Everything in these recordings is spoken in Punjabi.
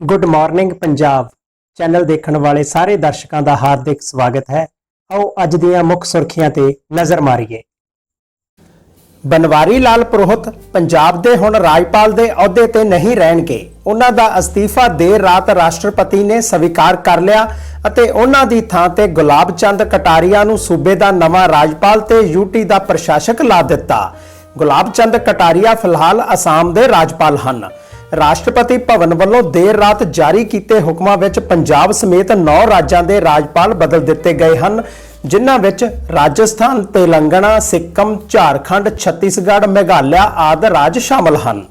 ਗੁੱਡ ਮਾਰਨਿੰਗ ਪੰਜਾਬ ਚੈਨਲ ਦੇਖਣ ਵਾਲੇ ਸਾਰੇ ਦਰਸ਼ਕਾਂ ਦਾ ਹਾਰਦਿਕ ਸਵਾਗਤ ਹੈ। ਆਓ ਅੱਜ ਦੀਆਂ ਮੁੱਖ ਸੁਰਖੀਆਂ ਤੇ ਨਜ਼ਰ ਮਾਰੀਏ। ਬਨਵਾਰੀ ਲਾਲ ਪ੍ਰੋਹਤ ਪੰਜਾਬ ਦੇ ਹੁਣ ਰਾਜਪਾਲ ਦੇ ਅਹੁਦੇ ਤੇ ਨਹੀਂ ਰਹਿਣਗੇ। ਉਹਨਾਂ ਦਾ ਅਸਤੀਫਾ ਦੇਰ ਰਾਤ ਰਾਸ਼ਟਰਪਤੀ ਨੇ ਸਵੀਕਾਰ ਕਰ ਲਿਆ ਅਤੇ ਉਹਨਾਂ ਦੀ ਥਾਂ ਤੇ ਗੁਲਾਬ ਚੰਦ ਕਟਾਰੀਆ ਨੂੰ ਸੂਬੇ ਦਾ ਨਵਾਂ ਰਾਜਪਾਲ ਤੇ ਯੂਟੀ ਦਾ ਪ੍ਰਸ਼ਾਸਕ ਲਾ ਦਿੱਤਾ। ਗੁਲਾਬ ਚੰਦ ਕਟਾਰੀਆ ਫਿਲਹਾਲ ਅਸਾਮ ਦੇ ਰਾਜਪਾਲ ਹਨ। ਰਾਸ਼ਟਰਪਤੀ ਭਵਨ ਵੱਲੋਂ ਦੇਰ ਰਾਤ ਜਾਰੀ ਕੀਤੇ ਹੁਕਮਾਂ ਵਿੱਚ ਪੰਜਾਬ ਸਮੇਤ 9 ਰਾਜਾਂ ਦੇ ਰਾਜਪਾਲ ਬਦਲ ਦਿੱਤੇ ਗਏ ਹਨ ਜਿਨ੍ਹਾਂ ਵਿੱਚ ਰਾਜਸਥਾਨ, ਤੇਲੰਗਾਨਾ, ਸਿੱਕਮ, ਝਾਰਖੰਡ, ਛੱਤੀਸਗੜ੍ਹ, ਮੇਘਾਲਿਆ ਆਦਿ ਰਾਜ ਸ਼ਾਮਲ ਹਨ।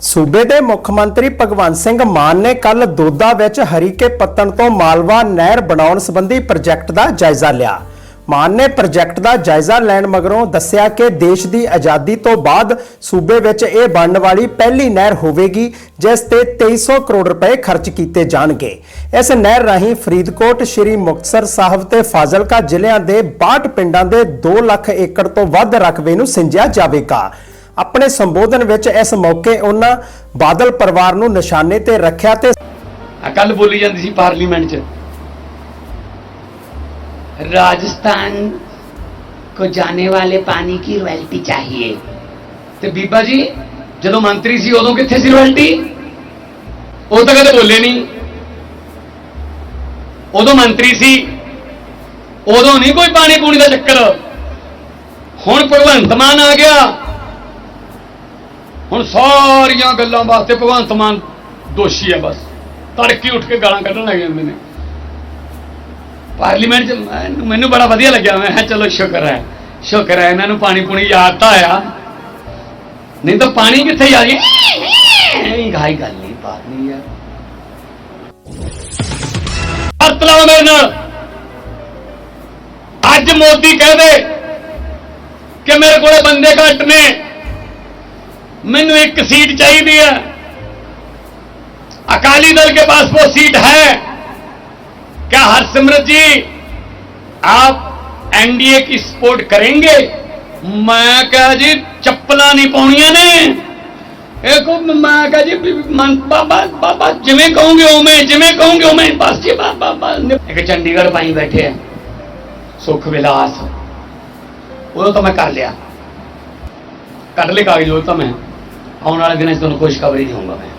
ਸੂਬੇ ਦੇ ਮੁੱਖ ਮੰਤਰੀ ਭਗਵੰਤ ਸਿੰਘ ਮਾਨ ਨੇ ਕੱਲ ਦੋਦਾ ਵਿੱਚ ਹਰੀਕੇ ਪੱਤਣ ਤੋਂ ਮਾਲਵਾ ਨਹਿਰ ਬਣਾਉਣ ਸੰਬੰਧੀ ਪ੍ਰੋਜੈਕਟ ਦਾ ਜਾਇਜ਼ਾ ਲਿਆ ਮਾਨ ਨੇ ਪ੍ਰੋਜੈਕਟ ਦਾ ਜਾਇਜ਼ਾ ਲੈਣ ਮਗਰੋਂ ਦੱਸਿਆ ਕਿ ਦੇਸ਼ ਦੀ ਆਜ਼ਾਦੀ ਤੋਂ ਬਾਅਦ ਸੂਬੇ ਵਿੱਚ ਇਹ ਬਣਨ ਵਾਲੀ ਪਹਿਲੀ ਨਹਿਰ ਹੋਵੇਗੀ, ਜਿਸ ਤੇ 2300 ਕਰੋੜ ਰੁਪਏ ਖਰਚ ਕੀਤੇ ਜਾਣਗੇ। ਇਸ ਨਹਿਰ ਰਾਹੀਂ ਫਰੀਦਕੋਟ, ਸ਼੍ਰੀ ਮੁਕਤਸਰ ਸਾਹਿਬ ਤੇ ਫਾਜ਼ਿਲਕਾ ਜ਼ਿਲ੍ਹਿਆਂ ਦੇ 62 ਪਿੰਡਾਂ ਦੇ 2 ਲੱਖ ਏਕੜ ਤੋਂ ਵੱਧ ਰਕਬੇ ਨੂੰ ਸਿੰਜਿਆ ਜਾਵੇਗਾ। ਆਪਣੇ ਸੰਬੋਧਨ ਵਿੱਚ ਇਸ ਮੌਕੇ ਉਹਨਾਂ ਬਾਦਲ ਪਰਿਵਾਰ ਨੂੰ ਨਿਸ਼ਾਨੇ ਤੇ ਰੱਖਿਆ ਤੇ ਕੱਲ ਬੋਲੀ ਜਾਂਦੀ ਸੀ ਪਾਰਲੀਮੈਂਟ 'ਚ। राजस्थान को जाने वाले पानी की रॉयल्टी चाहिए ਤੇ ਬੀਬਾ ਜੀ ਜਦੋਂ ਮੰਤਰੀ ਸੀ ਉਦੋਂ ਕਿੱਥੇ ਸੀ ਰਾਇਲਟੀ ਉਹ ਤਾਂ ਕਦੇ ਬੋਲੇ ਨਹੀਂ ਉਦੋਂ ਮੰਤਰੀ ਸੀ ਉਦੋਂ ਨਹੀਂ ਕੋਈ ਪਾਣੀ ਪੂਣੀ ਦਾ ਚੱਕਰ ਹੁਣ ਭਗਵੰਤ ਮਾਨ ਆ ਗਿਆ ਹੁਣ ਸਾਰੀਆਂ ਗੱਲਾਂ ਵਾਸਤੇ ਭਗਵੰਤ ਮਾਨ ਦੋਸ਼ੀ ਹੈ ਬਸ ਤੜਕੇ ਉੱਠ ਕੇ ਗਾਲਾਂ ਕੱਢਣ ਲੱਗ ਜਾਂਦੇ ਨੇ ਪਾਰਲੀਮੈਂਟ ਚ ਮੈਨੂੰ ਬੜਾ ਵਧੀਆ ਲੱਗਿਆ। ਮੈਂ ਕਿਹਾ ਚਲੋ ਸ਼ੁਕਰ ਹੈ। ਸ਼ੁਕਰ ਹੈ, ਇਹਨਾਂ ਨੂੰ ਪਾਣੀ ਪੁਣੀ ਯਾਦ ਤਾਂ ਆਇਆ। ਨਹੀਂ ਤਾਂ ਪਾਣੀ ਕਿੱਥੇ ਆ ਗਿਆ ਨਹੀਂ ਗਾਈ ਗੱਲ ਨਹੀਂ, ਬਾਤ ਨਹੀਂ ਯਾਰ ਅਰਤਲਾ ਮੇਰੇ ਨਾਲ। ਅੱਜ ਮੋਦੀ ਕਹਦੇ ਕਿ ਮੇਰੇ ਕੋਲੇ ਬੰਦੇ ਘੱਟ ਨੇ। ਮੈਨੂੰ ਇੱਕ ਸੀਟ ਚਾਹੀਦੀ ਹੈ। ਅਕਾਲੀ ਦਲ ਕੇ ਪਾਸ ਉਹ ਸੀਟ ਹੈ। क्या हरसिमरत जी, आप एनडीए की सपोर्ट करेंगे? मैं कहा जी, चप्पला नहीं पाया ने। एक मैं कहा जी, मन बाबा बाबा जिम्मे कहूँगे उमें जिमें कहूँगे उमे बस जी बाबा बाबा चंडीगढ़ पाई बैठे हैं, सुख विलास। वो तो मैं कर लिया। कर ले कागज़ वो तो मैं। आने वाले दिन तुम खुशखबरी दूँगा मैं।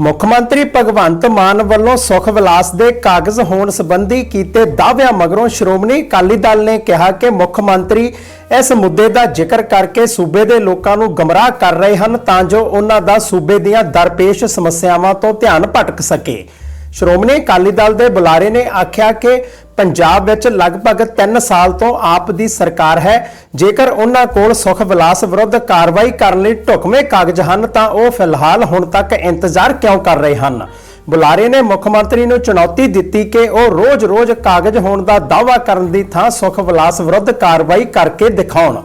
ਮੁੱਖ ਮੰਤਰੀ ਭਗਵੰਤ ਮਾਨ ਵੱਲੋਂ ਸੁਖ ਵਿਲਾਸ ਦੇ ਕਾਗਜ਼ ਹੋਣ ਸੰਬੰਧੀ ਕੀਤੇ ਦਾਅਵਿਆਂ ਮਗਰੋਂ ਸ਼੍ਰੋਮਣੀ ਅਕਾਲੀ ਦਲ ਨੇ ਕਿਹਾ ਕਿ ਮੁੱਖ ਮੰਤਰੀ ਇਸ ਮੁੱਦੇ ਦਾ ਜ਼ਿਕਰ ਕਰਕੇ ਸੂਬੇ ਦੇ ਲੋਕਾਂ ਨੂੰ ਗਮਰਾਹ ਕਰ ਰਹੇ ਹਨ ਤਾਂ ਜੋ ਉਹਨਾਂ ਦਾ ਸੂਬੇ ਦੀਆਂ ਦਰਪੇਸ਼ ਸਮੱਸਿਆਵਾਂ ਤੋਂ ਧਿਆਨ ਭਟਕ ਸਕੇ। ਸ਼੍ਰੋਮਣੀ ਅਕਾਲੀ ਦਲ ਦੇ ਬੁਲਾਰੇ ਨੇ ਆਖਿਆ ਕਿ ਪੰਜਾਬ ਵਿੱਚ ਲਗਭਗ 3 ਸਾਲ ਤੋਂ ਆਪ ਦੀ ਸਰਕਾਰ ਹੈ। ਜੇਕਰ ਉਹਨਾਂ ਕੋਲ ਸੁਖ ਵਿਲਾਸ ਵਿਰੁੱਧ ਕਾਰਵਾਈ ਕਰਨ ਲਈ ਢੁਕਵੇਂ ਕਾਗਜ਼ ਹਨ, ਤਾਂ ਉਹ ਫਿਲਹਾਲ ਹੁਣ ਤੱਕ ਇੰਤਜ਼ਾਰ ਕਿਉਂ ਕਰ ਰਹੇ ਹਨ? ਬੁਲਾਰੇ ਨੇ ਮੁੱਖ ਮੰਤਰੀ ਨੂੰ ਚੁਣੌਤੀ ਦਿੱਤੀ ਕਿ ਉਹ ਰੋਜ਼-ਰੋਜ਼ ਕਾਗਜ਼ ਹੋਣ ਦਾ ਦਾਅਵਾ ਕਰਨ ਦੀ ਥਾਂ ਸੁਖ ਵਿਲਾਸ ਵਿਰੁੱਧ ਕਾਰਵਾਈ ਕਰਕੇ ਦਿਖਾਉਣ।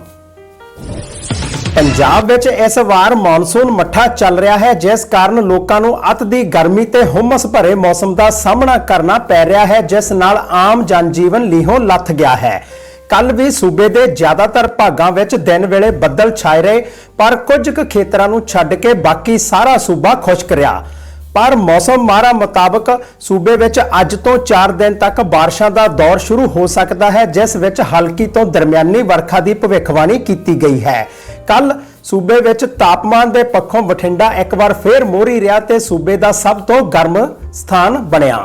ਪੰਜਾਬ ਵਿੱਚ ਇਸ ਵਾਰ ਮੌਨਸੂਨ ਮੱਠਾ ਚੱਲ ਰਿਹਾ ਹੈ, ਜਿਸ ਕਾਰਨ ਲੋਕਾਂ ਨੂੰ ਅਤ ਦੀ ਗਰਮੀ ਤੇ ਹੁਮਸ ਭਰੇ ਮੌਸਮ ਦਾ ਸਾਹਮਣਾ ਕਰਨਾ ਪੈ ਰਿਹਾ ਹੈ, ਜਿਸ ਨਾਲ ਆਮ ਜਨਜੀਵਨ ਲੀਹੋਂ ਲੱਥ ਗਿਆ ਹੈ। ਕੱਲ ਵੀ ਸੂਬੇ ਦੇ ਜ਼ਿਆਦਾਤਰ ਭਾਗਾਂ ਵਿੱਚ ਦਿਨ ਵੇਲੇ ਬੱਦਲ ਛਾਏ ਰਹੇ, ਪਰ ਕੁਝ ਕੁ ਖੇਤਰਾਂ ਨੂੰ ਛੱਡ ਕੇ ਬਾਕੀ ਸਾਰਾ ਸੂਬਾ ਖੁਸ਼ਕ ਰਿਹਾ। ਪਰ ਮੌਸਮ ਮਾਰਾ ਮੁਤਾਬਕ ਸੂਬੇ ਵਿੱਚ ਅੱਜ ਤੋਂ 4 ਦਿਨ ਤੱਕ ਬਾਰਿਸ਼ਾਂ ਦਾ ਦੌਰ ਸ਼ੁਰੂ ਹੋ ਸਕਦਾ ਹੈ, ਜਿਸ ਵਿੱਚ ਹਲਕੀ ਤੋਂ ਦਰਮਿਆਨੀ ਵਰਖਾ ਦੀ ਭਵਿੱਖਬਾਣੀ ਕੀਤੀ ਗਈ ਹੈ। ਕੱਲ ਸੂਬੇ ਵਿੱਚ ਤਾਪਮਾਨ ਦੇ ਪੱਖੋਂ ਬਠਿੰਡਾ ਇੱਕ ਵਾਰ ਫੇਰ ਮੋਹਰੀ ਰਿਹਾ ਤੇ ਸੂਬੇ ਦਾ ਸਭ ਤੋਂ ਗਰਮ ਸਥਾਨ ਬਣਿਆ।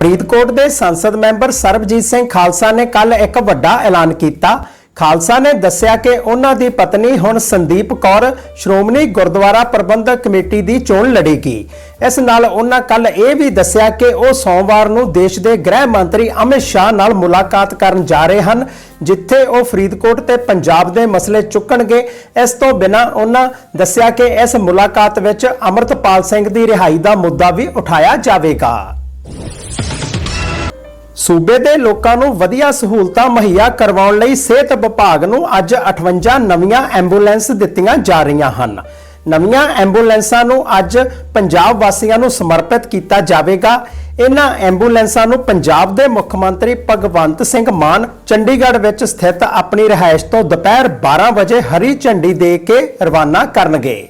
ਫਰੀਦਕੋਟ ਦੇ ਸੰਸਦ ਮੈਂਬਰ ਸਰਬਜੀਤ ਸਿੰਘ ਖਾਲਸਾ ਨੇ ਕੱਲ ਇੱਕ ਵੱਡਾ ਐਲਾਨ ਕੀਤਾ ਖਾਲਸਾ ਨੇ ਦੱਸਿਆ ਕਿ ਉਹਨਾਂ ਦੀ ਪਤਨੀ ਹੁਣ ਸੰਦੀਪ ਕੌਰ ਸ਼੍ਰੋਮਣੀ ਗੁਰਦੁਆਰਾ ਪ੍ਰਬੰਧਕ ਕਮੇਟੀ ਦੀ ਚੋਣ ਲੜੇਗੀ। ਇਸ ਨਾਲ ਉਹਨਾਂ ਕੱਲ ਇਹ ਵੀ ਦੱਸਿਆ ਕਿ ਉਹ ਸੋਮਵਾਰ ਨੂੰ ਦੇਸ਼ ਦੇ ਗ੍ਰਹਿ ਮੰਤਰੀ ਅਮਿਤ ਸ਼ਾਹ ਨਾਲ ਮੁਲਾਕਾਤ ਕਰਨ ਜਾ ਰਹੇ ਹਨ, ਜਿੱਥੇ ਉਹ ਫਰੀਦਕੋਟ ਤੇ ਪੰਜਾਬ ਦੇ ਮਸਲੇ ਚੁੱਕਣਗੇ। ਇਸ ਤੋਂ ਬਿਨਾਂ ਉਹਨਾਂ ਦੱਸਿਆ ਕਿ ਇਸ ਮੁਲਾਕਾਤ ਵਿੱਚ ਅਮਰਤਪਾਲ ਸਿੰਘ ਦੀ ਰਿਹਾਈ ਦਾ ਮੁੱਦਾ ਵੀ ਉਠਾਇਆ ਜਾਵੇਗਾ। ਸੂਬੇ ਦੇ ਲੋਕਾਂ ਨੂੰ ਵਧੀਆ ਸਹੂਲਤਾਂ ਮੁਹੱਈਆ ਕਰਵਾਉਣ ਲਈ ਸਿਹਤ ਵਿਭਾਗ ਨੂੰ ਅੱਜ 58 ਨਵੀਆਂ ਐਂਬੂਲੈਂਸ ਦਿੱਤੀਆਂ ਜਾ ਰਹੀਆਂ ਹਨ। ਨਵੀਆਂ ਐਂਬੂਲੈਂਸਾਂ ਨੂੰ ਅੱਜ ਪੰਜਾਬ ਵਾਸੀਆਂ ਨੂੰ ਸਮਰਪਿਤ ਕੀਤਾ ਜਾਵੇਗਾ। ਇਹਨਾਂ ਐਂਬੂਲੈਂਸਾਂ ਨੂੰ ਪੰਜਾਬ ਦੇ ਮੁੱਖ ਮੰਤਰੀ ਭਗਵੰਤ ਸਿੰਘ ਮਾਨ ਚੰਡੀਗੜ੍ਹ ਵਿੱਚ ਸਥਿਤ ਆਪਣੀ ਰਿਹਾਇਸ਼ ਤੋਂ ਦੁਪਹਿਰ 12 ਵਜੇ ਹਰੀ ਝੰਡੀ ਦੇ ਕੇ ਰਵਾਨਾ ਕਰਨਗੇ।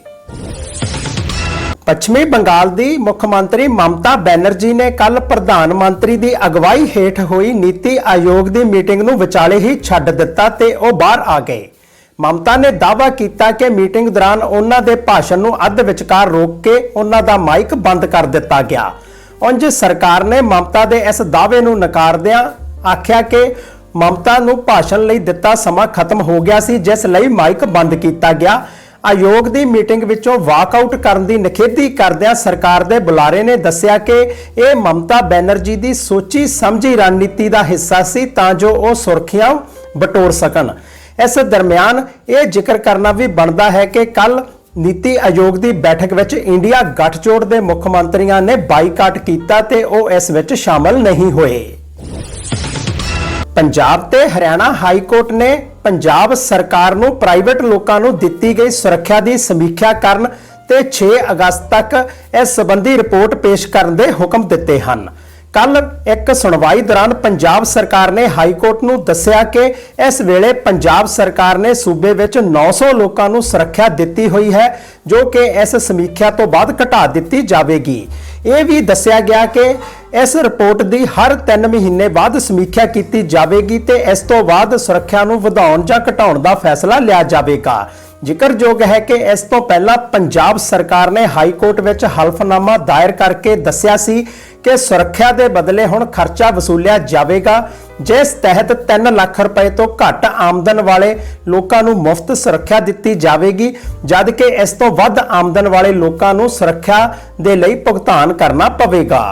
ਪੱਛਮੀ ਬੰਗਾਲ ਦੀ ਮੁੱਖ ਮੰਤਰੀ ਮਮਤਾ ਬੈਨਰਜੀ ਨੇ ਕੱਲ ਪ੍ਰਧਾਨ ਮੰਤਰੀ ਦੀ ਅਗਵਾਈ ਹੇਠ ਹੋਈ ਨੀਤੀ ਆਯੋਗ ਦੀ ਮੀਟਿੰਗ ਨੂੰ ਵਿਚਾਲੇ ਹੀ ਛੱਡ ਦਿੱਤਾ ਤੇ ਉਹ ਬਾਹਰ ਆ ਗਏ। ਮਮਤਾ ਨੇ ਦਾਅਵਾ ਕੀਤਾ ਕਿ ਮੀਟਿੰਗ ਦੌਰਾਨ ਉਹਨਾਂ ਦੇ ਭਾਸ਼ਣ ਨੂੰ ਅੱਧ ਵਿਚਕਾਰ ਰੋਕ ਕੇ ਉਹਨਾਂ ਦਾ ਮਾਈਕ ਬੰਦ ਕਰ ਦਿੱਤਾ ਗਿਆ। ਉਂਝ ਸਰਕਾਰ ਨੇ ਮਮਤਾ ਦੇ ਇਸ ਦਾਅਵੇ ਨੂੰ ਨਕਾਰਦਿਆਂ ਆਖਿਆ ਕਿ ਮਮਤਾ ਨੂੰ ਭਾਸ਼ਣ ਲਈ ਦਿੱਤਾ ਸਮਾਂ ਖਤਮ ਹੋ ਗਿਆ ਸੀ, ਜਿਸ ਲਈ ਮਾਈਕ ਬੰਦ ਕੀਤਾ ਗਿਆ। ਆਯੋਗ ਦੀ ਮੀਟਿੰਗ ਵਿੱਚੋਂ ਵਾਕਆਊਟ ਕਰਨ ਦੀ ਨਿਖੇਧੀ ਕਰਦਿਆਂ ਸਰਕਾਰ ਦੇ ਬੁਲਾਰੇ ਨੇ ਦੱਸਿਆ ਕਿ ਇਹ ਮਮਤਾ ਬੈਨਰਜੀ ਦੀ ਸੋਚੀ ਸਮਝੀ ਰਣਨੀਤੀ ਦਾ ਹਿੱਸਾ ਸੀ ਤਾਂ ਜੋ ਉਹ ਸੁਰਖੀਆਂ ਬਟੋਰ ਸਕਣ। ਇਸ ਦਰਮਿਆਨ ਇਹ ਜ਼ਿਕਰ ਕਰਨਾ ਵੀ ਬਣਦਾ ਹੈ ਕਿ ਕੱਲ ਨੀਤੀ ਆਯੋਗ ਦੀ ਬੈਠਕ ਵਿੱਚ ਇੰਡੀਆ ਗੱਠਜੋੜ ਦੇ ਮੁੱਖ ਮੰਤਰੀਆਂ ਨੇ ਬਾਈਕਾਟ ਕੀਤਾ ਤੇ ਉਹ ਇਸ ਵਿੱਚ ਸ਼ਾਮਲ ਨਹੀਂ ਹੋਏ। ਪੰਜਾਬ ਤੇ ਹਰਿਆਣਾ ਹਾਈ ਕੋਰਟ ਨੇ ਪੰਜਾਬ ਸਰਕਾਰ ਨੂੰ ਪ੍ਰਾਈਵੇਟ ਲੋਕਾਂ ਨੂੰ ਦਿੱਤੀ ਗਈ ਸੁਰੱਖਿਆ ਦੀ ਸਮੀਖਿਆ ਕਰਨ ਤੇ 6 ਅਗਸਤ ਤੱਕ ਇਸ ਸੰਬੰਧੀ ਰਿਪੋਰਟ ਪੇਸ਼ ਕਰਨ ਦੇ ਹੁਕਮ ਦਿੱਤੇ ਹਨ। ਕੱਲ ਇੱਕ ਸੁਣਵਾਈ ਦੌਰਾਨ ਪੰਜਾਬ ਸਰਕਾਰ ਨੇ ਹਾਈ ਕੋਰਟ ਨੂੰ ਦੱਸਿਆ ਕਿ ਇਸ ਵੇਲੇ ਪੰਜਾਬ ਸਰਕਾਰ ਨੇ ਸੂਬੇ ਵਿੱਚ 900 ਲੋਕਾਂ ਨੂੰ ਸੁਰੱਖਿਆ ਦਿੱਤੀ ਹੋਈ ਹੈ, ਜੋ ਕਿ ਇਸ ਸਮੀਖਿਆ ਤੋਂ ਬਾਅਦ ਘਟਾ ਦਿੱਤੀ ਜਾਵੇਗੀ। ਇਹ ਵੀ ਦੱਸਿਆ ਗਿਆ ਕਿ ਇਸ ਰਿਪੋਰਟ ਦੀ ਹਰ 3 ਮਹੀਨੇ ਬਾਅਦ ਸਮੀਖਿਆ ਕੀਤੀ ਜਾਵੇਗੀ ਤੇ ਇਸ ਤੋਂ ਬਾਅਦ ਸੁਰੱਖਿਆ ਨੂੰ ਵਧਾਉਣ ਜਾਂ ਘਟਾਉਣ ਦਾ ਫੈਸਲਾ ਲਿਆ ਜਾਵੇਗਾ। ਜ਼ਿਕਰਯੋਗ ਹੈ ਕਿ ਇਸ ਤੋਂ ਪਹਿਲਾਂ ਪੰਜਾਬ ਸਰਕਾਰ ਨੇ ਹਾਈ ਕੋਰਟ ਵਿੱਚ ਹਲਫਨਾਮਾ ਦਾਇਰ ਕਰਕੇ ਦੱਸਿਆ ਸੀ ਕਿ ਸੁਰੱਖਿਆ ਦੇ ਬਦਲੇ ਹੁਣ ਖਰਚਾ ਵਸੂਲਿਆ ਜਾਵੇਗਾ, ਜਿਸ ਤਹਿਤ 3 ਲੱਖ ਰੁਪਏ ਤੋਂ ਘੱਟ ਆਮਦਨ ਵਾਲੇ ਲੋਕਾਂ ਨੂੰ ਮੁਫਤ ਸੁਰੱਖਿਆ ਦਿੱਤੀ ਜਾਵੇਗੀ ਜਦ ਕਿ ਇਸ ਤੋਂ ਵੱਧ ਆਮਦਨ ਵਾਲੇ ਲੋਕਾਂ ਨੂੰ ਸੁਰੱਖਿਆ ਦੇ ਲਈ ਭੁਗਤਾਨ ਕਰਨਾ ਪਵੇਗਾ।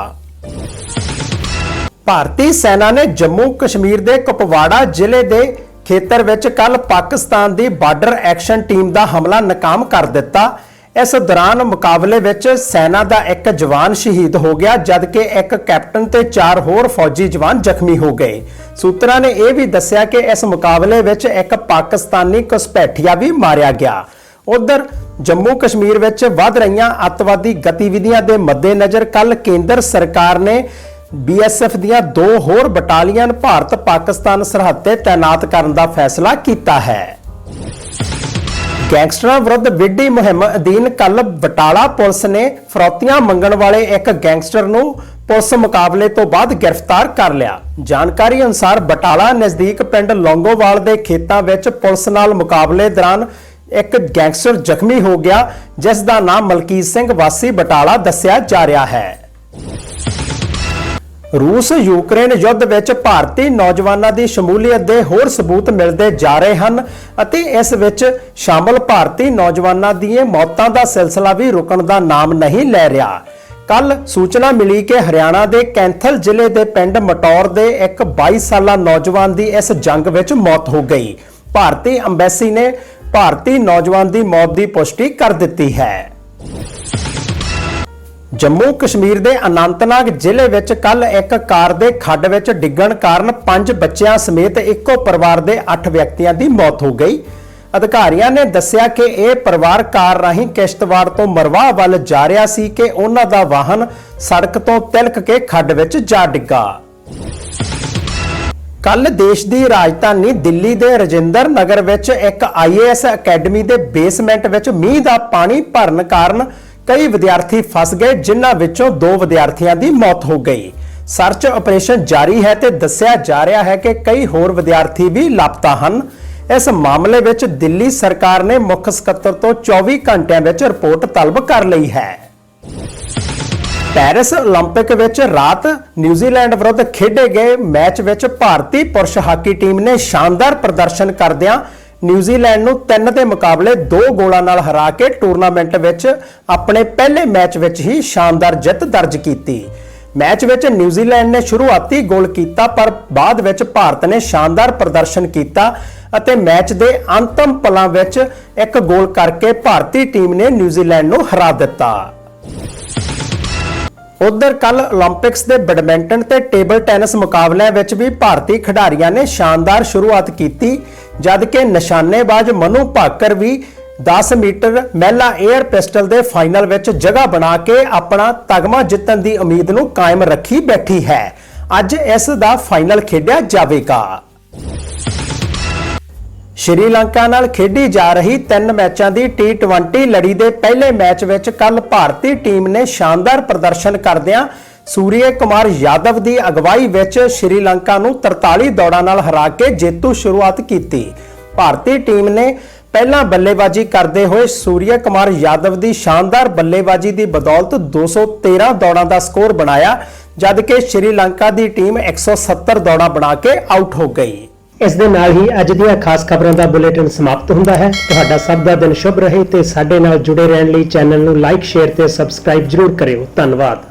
ਭਾਰਤੀ ਸੈਨਾ ਨੇ ਜੰਮੂ ਕਸ਼ਮੀਰ ਦੇ ਕੁਪਵਾੜਾ ਜ਼ਿਲ੍ਹੇ ਦੇ ਖੇਤਰ ਵਿੱਚ ਕੱਲ ਪਾਕਿਸਤਾਨ ਦੀ ਬਾਰਡਰ ਐਕਸ਼ਨ ਟੀਮ ਦਾ ਹਮਲਾ ਨਾਕਾਮ ਕਰ ਦਿੱਤਾ। ਇਸ ਦੌਰਾਨ ਮੁਕਾਬਲੇ ਵਿੱਚ ਸੈਨਾ ਦਾ ਇੱਕ ਜਵਾਨ ਸ਼ਹੀਦ ਹੋ ਗਿਆ, ਜਦਕਿ ਇੱਕ ਕੈਪਟਨ ਤੇ ਚਾਰ ਹੋਰ ਫੌਜੀ ਜਵਾਨ ਜ਼ਖਮੀ ਹੋ ਗਏ। ਸੂਤਰਾਂ ਨੇ ਇਹ ਵੀ ਦੱਸਿਆ ਕਿ ਇਸ ਮੁਕਾਬਲੇ ਵਿੱਚ ਇੱਕ ਪਾਕਿਸਤਾਨੀ ਘੁਸਪੈਠੀਆ ਵੀ ਮਾਰਿਆ ਗਿਆ। ਉਧਰ ਜੰਮੂ ਕਸ਼ਮੀਰ ਵਿੱਚ ਵੱਧ ਰਹੀਆਂ ਅੱਤਵਾਦੀ ਗਤੀਵਿਧੀਆਂ ਦੇ ਮੱਦੇਨਜ਼ਰ ਕੱਲ ਕੇਂਦਰ ਸਰਕਾਰ ਨੇ ਬੀਐਸਐਫ ਦੀਆਂ ਦੋ ਹੋਰ ਬਟਾਲੀਅਨ ਭਾਰਤ ਪਾਕਿਸਤਾਨ ਸਰਹੱਦ ਤੇ ਤਾਇਨਾਤ ਕਰਨ ਦਾ ਫੈਸਲਾ ਕੀਤਾ ਹੈ। ਗੈਂਗਸਟਰਾਂ ਵਿਰੁੱਧ ਵਿੱਢੀ ਮੁਹਿੰਮ ਅਧੀਨ ਕੱਲ ਬਟਾਲਾ ਪੁਲਿਸ ਨੇ ਫਰੌਤੀਆਂ ਮੰਗਣ ਵਾਲੇ ਇੱਕ ਗੈਂਗਸਟਰ ਨੂੰ ਪੁਲਿਸ ਮੁਕਾਬਲੇ ਤੋਂ ਬਾਅਦ ਗ੍ਰਿਫਤਾਰ ਕਰ ਲਿਆ। ਜਾਣਕਾਰੀ ਅਨੁਸਾਰ ਬਟਾਲਾ ਨਜ਼ਦੀਕ ਪਿੰਡ ਲੌਂਗੋਵਾਲ ਦੇ ਖੇਤਾਂ ਵਿੱਚ ਪੁਲਿਸ ਨਾਲ ਮੁਕਾਬਲੇ ਦੌਰਾਨ ਇੱਕ ਗੈਂਗਸਟਰ ਜ਼ਖਮੀ ਹੋ ਗਿਆ, ਜਿਸ ਦਾ ਨਾਮ ਮਲਕੀਤ ਸਿੰਘ ਵਾਸੀ ਬਟਾਲਾ ਦੱਸਿਆ ਜਾ ਰਿਹਾ ਹੈ। ਰੂਸ ਯੂਕਰੇਨ ਯੁੱਧ ਵਿੱਚ ਭਾਰਤੀ ਨੌਜਵਾਨਾਂ ਦੀ ਸ਼ਮੂਲੀਅਤ ਦੇ ਹੋਰ ਸਬੂਤ ਮਿਲਦੇ ਜਾ ਰਹੇ ਹਨ ਅਤੇ ਇਸ ਵਿੱਚ ਸ਼ਾਮਲ ਭਾਰਤੀ ਨੌਜਵਾਨਾਂ ਦੀਆਂ ਮੌਤਾਂ ਦਾ ਸਿਲਸਿਲਾ ਵੀ ਰੁਕਣ ਦਾ ਨਾਮ ਨਹੀਂ ਲੈ ਰਿਹਾ। ਕੱਲ ਸੂਚਨਾ ਮਿਲੀ ਕਿ ਹਰਿਆਣਾ ਦੇ ਕੈਂਥਲ ਜ਼ਿਲ੍ਹੇ ਦੇ ਪਿੰਡ ਮਟੌਰ ਦੇ ਇੱਕ 22 ਸਾਲਾ ਨੌਜਵਾਨ ਦੀ ਇਸ ਜੰਗ ਵਿੱਚ ਮੌਤ ਹੋ ਗਈ। ਭਾਰਤੀ ਅੰਬੈਸੀ ਨੇ ਭਾਰਤੀ ਨੌਜਵਾਨ ਦੀ ਮੌਤ ਦੀ ਪੁਸ਼ਟੀ ਕਰ ਦਿੱਤੀ ਹੈ। ਜੰਮੂ ਕਸ਼ਮੀਰ ਦੇ ਅਨੰਤਨਾਗ ਜ਼ਿਲ੍ਹੇ ਵਿੱਚ ਕੱਲ ਇੱਕ ਕਾਰ ਦੇ ਖੱਡ ਵਿੱਚ ਡਿੱਗਣ ਕਾਰਨ ਪੰਜ ਬੱਚਿਆਂ ਸਮੇਤ ਇੱਕੋ ਪਰਿਵਾਰ ਦੇ 8 ਵਿਅਕਤੀਆਂ ਦੀ ਮੌਤ ਹੋ ਗਈ। ਅਧਿਕਾਰੀਆਂ ਨੇ ਦੱਸਿਆ ਕਿ ਇਹ ਪਰਿਵਾਰ ਕਾਰ ਰਾਹੀਂ ਕਿਸ਼ਤਵਾੜ ਤੋਂ ਮਰਵਾਹ ਵੱਲ ਜਾ ਰਿਹਾ ਸੀ ਕਿ ਉਹਨਾਂ ਦਾ ਵਾਹਨ ਸੜਕ ਤੋਂ ਤਿਲਕ ਕੇ ਖੱਡ ਵਿੱਚ ਜਾ ਡਿੱਗਾ। ਕੱਲ ਦੇਸ਼ ਦੀ ਰਾਜਧਾਨੀ ਦਿੱਲੀ ਦੇ ਰਜਿੰਦਰ ਨਗਰ ਵਿੱਚ ਇੱਕ ਆਈਏਐਸ ਅਕੈਡਮੀ ਦੇ ਬੇਸਮੈਂਟ ਵਿੱਚ ਮੀਂਹ ਦਾ ਪਾਣੀ ਭਰਨ ਕਾਰਨ ਕਈ ਵਿਦਿਆਰਥੀ ਫਸ ਗਏ ਜਿਨ੍ਹਾਂ ਵਿੱਚੋਂ ਦੋ ਵਿਦਿਆਰਥੀਆਂ ਦੀ ਮੌਤ ਹੋ ਗਈ ਸਰਚ ਆਪਰੇਸ਼ਨ ਜਾਰੀ ਹੈ ਤੇ ਦੱਸਿਆ ਜਾ ਰਿਹਾ ਹੈ ਕਿ ਕਈ ਹੋਰ ਵਿਦਿਆਰਥੀ ਵੀ ਲਾਪਤਾ ਹਨ ਇਸ ਮਾਮਲੇ ਵਿੱਚ ਦਿੱਲੀ ਸਰਕਾਰ ਨੇ ਮੁੱਖ ਸਕੱਤਰ ਤੋਂ 24 ਘੰਟਿਆਂ ਵਿੱਚ ਰਿਪੋਰਟ ਤਲਬ ਕਰ ਲਈ ਹੈ ਪੈਰਿਸ 올림픽 ਵਿੱਚ ਰਾਤ ਨਿਊਜ਼ੀਲੈਂਡ ਵਿਰੁੱਧ ਖੇਡੇ ਗਏ ਮੈਚ ਵਿੱਚ ਭਾਰਤੀ ਪੁਰਸ਼ ਹਾਕੀ ਟੀਮ ਨੇ ਸ਼ਾਨਦਾਰ ਪ੍ਰਦਰਸ਼ਨ ਕਰਦਿਆਂ ਨਿਊਜ਼ੀਲੈਂਡ ਨੂੰ ਤਿੰਨ ਦੇ ਮੁਕਾਬਲੇ ਦੋ ਗੋਲਾਂ ਨਾਲ ਹਰਾ ਕੇ ਟੂਰਨਾਮੈਂਟ ਵਿੱਚ ਆਪਣੇ ਪਹਿਲੇ ਮੈਚ ਵਿੱਚ ਹੀ ਸ਼ਾਨਦਾਰ ਜਿੱਤ ਦਰਜ ਕੀਤੀ। ਮੈਚ ਵਿੱਚ ਨਿਊਜ਼ੀਲੈਂਡ ਨੇ ਸ਼ੁਰੂਆਤੀ ਗੋਲ ਕੀਤਾ, ਪਰ ਬਾਅਦ ਵਿੱਚ ਭਾਰਤ ਨੇ ਸ਼ਾਨਦਾਰ ਪ੍ਰਦਰਸ਼ਨ ਕੀਤਾ ਅਤੇ ਮੈਚ ਦੇ ਅੰਤਮ ਪਲਾਂ ਵਿੱਚ ਇੱਕ ਗੋਲ ਕਰਕੇ ਭਾਰਤੀ ਟੀਮ ਨੇ ਨਿਊਜ਼ੀਲੈਂਡ ਨੂੰ ਹਰਾ ਦਿੱਤਾ। ਉਧਰ ਕੱਲ 올림픽ਸ ਦੇ ਬੈਡਮਿੰਟਨ ਤੇ ਟੇਬਲ ਟੈਨਿਸ ਮੁਕਾਬਲਿਆਂ ਵਿੱਚ ਵੀ ਭਾਰਤੀ ਖਿਡਾਰੀਆਂ ਨੇ ਸ਼ਾਨਦਾਰ ਸ਼ੁਰੂਆਤ ਕੀਤੀ। ਜਦ ਕਿ ਨਿਸ਼ਾਨੇਬਾਜ਼ ਮਨੂ ਭਾਕਰ ਵੀ 10 ਮੀਟਰ ਮਹਿਲਾ 에ਅਰ ਪਿਸਟਲ ਦੇ ਫਾਈਨਲ ਵਿੱਚ ਜਗ੍ਹਾ ਬਣਾ ਕੇ ਆਪਣਾ ਤਗਮਾ ਜਿੱਤਣ ਦੀ ਉਮੀਦ ਨੂੰ ਕਾਇਮ ਰੱਖੀ ਬੈਠੀ ਹੈ। ਅੱਜ ਇਸ ਦਾ ਫਾਈਨਲ ਖੇਡਿਆ ਜਾਵੇਗਾ। ਸ਼੍ਰੀਲੰਕਾ ਨਾਲ ਖੇਡੀ ਜਾ ਰਹੀ ਤਿੰਨ ਮੈਚਾਂ ਦੀ T20 ਲੜੀ ਦੇ ਪਹਿਲੇ ਮੈਚ ਵਿੱਚ ਕੱਲ ਭਾਰਤੀ ਟੀਮ ਨੇ ਸ਼ਾਨਦਾਰ ਪ੍ਰਦਰਸ਼ਨ ਕਰਦਿਆਂ ਸੂਰੀਆ ਕੁਮਾਰ ਯਾਦਵ ਦੀ ਅਗਵਾਈ ਵਿੱਚ ਸ਼੍ਰੀਲੰਕਾ ਨੂੰ 43 ਦੌੜਾਂ ਨਾਲ ਹਰਾ ਕੇ ਜੇਤੂ ਸ਼ੁਰੂਆਤ ਕੀਤੀ। ਭਾਰਤੀ ਟੀਮ ਨੇ ਪਹਿਲਾਂ ਬੱਲੇਬਾਜ਼ੀ ਕਰਦੇ ਹੋਏ ਸੂਰਿਆ ਕੁਮਾਰ ਯਾਦਵ ਦੀ ਸ਼ਾਨਦਾਰ ਬੱਲੇਬਾਜ਼ੀ ਦੀ ਬਦੌਲਤ 213 ਦੌੜਾਂ ਦਾ ਸਕੋਰ ਬਣਾਇਆ, ਜਦਕਿ ਸ਼੍ਰੀਲੰਕਾ ਦੀ ਟੀਮ 170 ਦੌੜਾਂ ਬਣਾ ਕੇ ਆਊਟ ਹੋ ਗਈ। ਇਸ ਦੇ ਨਾਲ ਹੀ ਅੱਜ ਦੀਆਂ ਖਾਸ ਖਬਰਾਂ ਦਾ ਬੁਲੇਟਿਨ ਸਮਾਪਤ ਹੁੰਦਾ ਹੈ। ਤੁਹਾਡਾ ਸਭ ਦਾ ਦਿਨ ਸ਼ੁਭ ਰਹੇ ਤੇ ਸਾਡੇ ਨਾਲ ਜੁੜੇ ਰਹਿਣ ਲਈ ਚੈਨਲ ਨੂੰ ਲਾਈਕ, ਸ਼ੇਅਰ ਤੇ ਸਬਸਕ੍ਰਾਈਬ ਜਰੂਰ ਕਰਿਓ। ਧੰਨਵਾਦ।